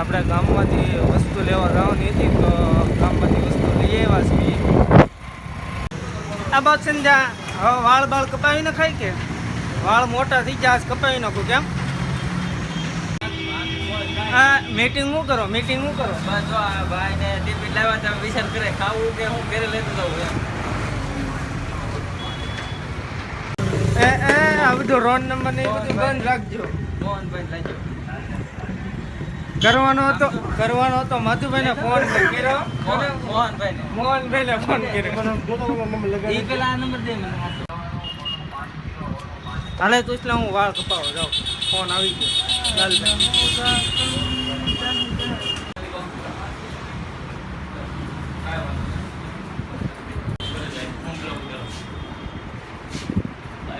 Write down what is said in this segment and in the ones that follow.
આપણે ગામમાંથી વસ્તુ લેવા જવાની હતી તો ગામમાંથી વસ્તુ લઈ આવ્યા છીએ. આ બાદ સંધ્યા હવે વાળ બાળ કપાવી નખાય કે? વાળ મોટા થઈ ગયા કપાવી નાખું કેમ હા મીટિંગ શું કરો મીટિંગ શું કરો? બસ જો આ ભાઈને ટિફિન લાવ્યા તમે વિચાર કરે ખાવું કે હું ઘરે લેતો જાઉં એમ. એ એ આ બધું રોન નંબર ને બધું બંધ રાખજો. મોહનભાઈ લાજો કરવાનો હતો કરવાનો હતો મધુભાઈને ફોન કર્યો. મોહનભાઈ ને મોહનભાઈને ફોન કર્યો. એ પેલા નંબર દે મને. હાલે તો એટલે હું વાળ કપાવો જાઉં ફોન આવી ગયો. ચાલ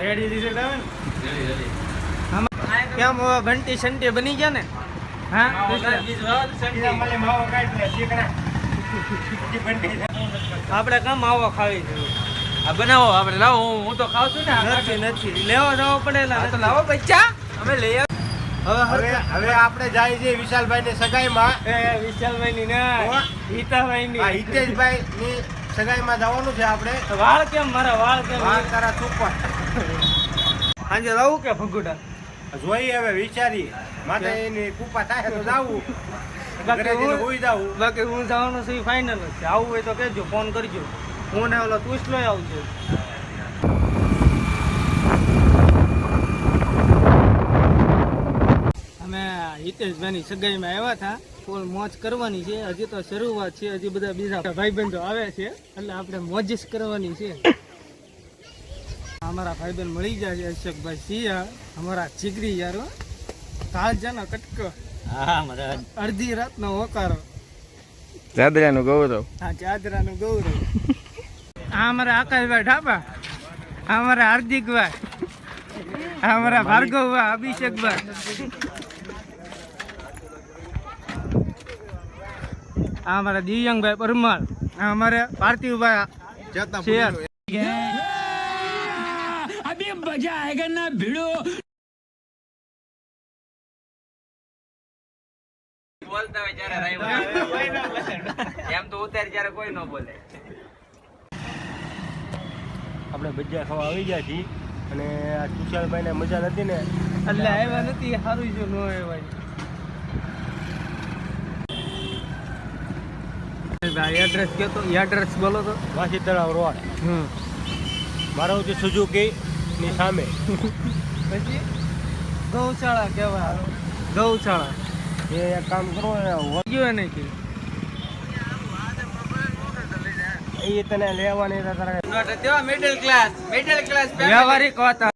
રેડી રિઝલ્ટ આવે ને કેમ બંટી ઘંટી સંટી બની ગયા ને? હા? આપણે કામ માવો ખાવી આ બનાવો આપણે. લાવો હું તો ખાવ છું ને નથી નથી. લેવા જવો પડે તો લાવો બચ્ચા અમે લઈ આવ હવે આપણે જાય છે વિશાલભાઈ ની સગાઈમાં. એ વિશાલભાઈ ની. ના હિતાભાઈ ની હિતેશભાઈ ની જવાનું છે આપણે. વાળ કેમ મારા વાળ કેમ તારા ચૂપા સાંજે રહું કે ભગુડા? જોઈએ હવે વિચારી. માથે એની કૂપા થાય તો જાવું બાકી હું- જવાનું છે ફાઇનલ છે આવું હોય તો કહેજો ફોન કરજો. હું ને ઓલો તુસલો આવજો. અમે હિતેશભાઈની સગાઈમાં આવ્યા હતા. ફૂલ મોજ કરવાની છે. હજી તો શરૂઆત છે. હજી બધા બીજા ભાઈબંધો આવે છે. એટલે આપણે મોજ જ કરવાની છે. અમારા ભાઈબંધ મળી ગયા છે અશોકભાઈ સિંહ અમારા જીગરી યારો કાળજાનો કટકો. હા મજા અડધી રાતનો હોકારો. જાદરાનું ગૌરવ. ચાદરા ચાદરાનું ગૌરવ. આ અમારા આકાશભાઈ ઢાબા. આ અમારા હાર્દિકભાઈ. આ અમારા ભાર્ગવભાઈ અભિષેકભાઈ. આ અમારા દિવ્યંગભાઈ પરમાર. આ અમારે પાર્થિવભાઈ જતા શેર બોલતા હોય જ્યારે રાઈ એમ તો ઉતાર જ્યારે કોઈ ન બોલે. આપણે ભજીયા ખાવા આવી ગયા છીએ અને આ ભાઈ ને મજા નથી ને. એટલે આવ્યા નથી સારું જો ન આવ્યા એડ્રેસ કયો તો? એડ્રેસ બોલો તો. વાસી તળાવ રોડ. હમ. જે સુઝુકી ની સામે. પછી ગૌશાળા કહેવાય. ગૌશાળા. એ એક કામ કરો ગયો નહીં કે. એ તને લેવાની મિડલ ક્લાસ મિડલ ક્લાસ વ્યવહારિક વાત